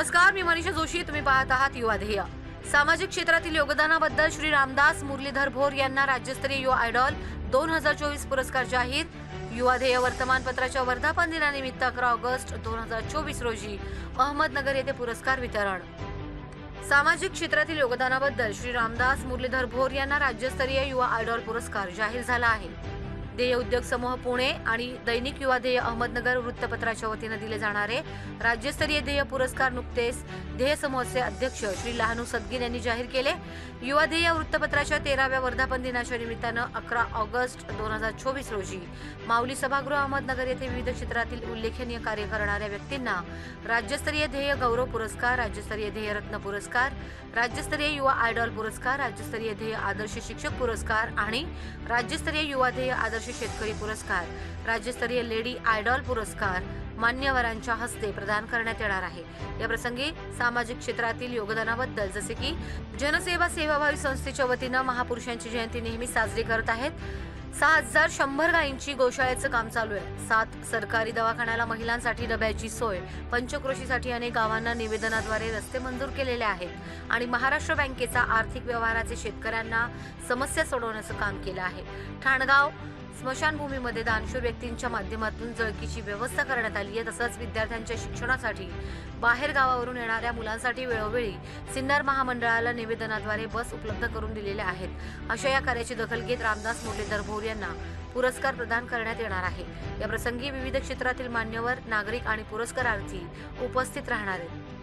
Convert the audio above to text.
नमस्कार मी मनीष जोशी तुम्ही पाहत आहात युवा ध्येय. सामाजिक क्षेत्रातील योगदानाबद्दल श्री रामदास मुरलीधर भोर यांना राज्यस्तरीय युवा आयडॉल दोन हजार चोवीस पुरस्कार जाहीर. युवा ध्येय वर्तमानपत्राच्या वर्धापन दिनानिमित्त अकरा ऑगस्ट दोन हजार चोवीस रोजी अहमदनगर येथे पुरस्कार वितरण. सामाजिक क्षेत्रातील योगदानाबद्दल श्री रामदास मुरलीधर भोर यांना राज्यस्तरीय युवा आयडॉल पुरस्कार जाहीर झाला आहे. ध्येय उद्योग समूह पुणे आणि दैनिक युवा ध्येय अहमदनगर वृत्तपत्राच्या वतीनं दिले जाणारे राज्यस्तरीय ध्येय पुरस्कार नुकतेच ध्येय समूहाचे अध्यक्ष श्री लहानू सदगीर यांनी जाहीर केले. युवा ध्येय वृत्तपत्राच्या तेराव्या वर्धापन दिनाच्या निमित्तानं अकरा ऑगस्ट दोन हजार चोवीस रोजी माऊली सभागृह अहमदनगर येथे विविध क्षेत्रातील उल्लेखनीय कार्य करणाऱ्या व्यक्तींना राज्यस्तरीय ध्येय गौरव पुरस्कार राज्यस्तरीय ध्येय रत्न पुरस्कार राज्यस्तरीय युवा आयडॉल पुरस्कार राज्यस्तरीय ध्येय आदर्श शिक्षक पुरस्कार आणि राज्यस्तरीय युवा ध्येय आदर्श शेतकरी पुरस्कार राज्यस्तरीय लेडी आयडॉल पुरस्कार मान्यवरांच्या हस्ते प्रदान करण्यात येणार आहे. या प्रसंगी सामाजिक क्षेत्रातील योगदानाबद्दल जसे की जनसेवा सेवाभावी संस्थेच्या वतीनं महापुरुषांची जयंती नेहमी साजरी करत आहेत. सहा हजार शंभर गायींची गोशाळेचं काम चालू आहे. सात सरकारी दवाखान्याला महिलांसाठी डब्याची सोय. पंचक्रोशीसाठी अनेक गावांना निवेदनाद्वारे रस्ते मंजूर केलेले आहेत. आणि महाराष्ट्र बँकेचा आर्थिक व्यवहाराचे शेतकऱ्यांना समस्या सोडवण्याचं काम केलं आहे. ठाणगाव स्मशानभूमीमध्ये दानशूर व्यक्तींच्या माध्यमातून जळकीची व्यवस्था करण्यात आली आहे. तसंच विद्यार्थ्यांच्या शिक्षणासाठी बाहेर गावावरून येणाऱ्या मुलांसाठी वेळोवेळी सिन्नर महामंडळाला निवेदनाद्वारे बस उपलब्ध करून दिलेल्या आहेत. अशा या कार्याची दखल घेत रामदास मुरलीधर भोर यांना पुरस्कार प्रदान करण्यात येणार आहे. या प्रसंगी विविध क्षेत्रातील मान्यवर नागरिक आणि पुरस्कारार्थी उपस्थित राहणार आहेत.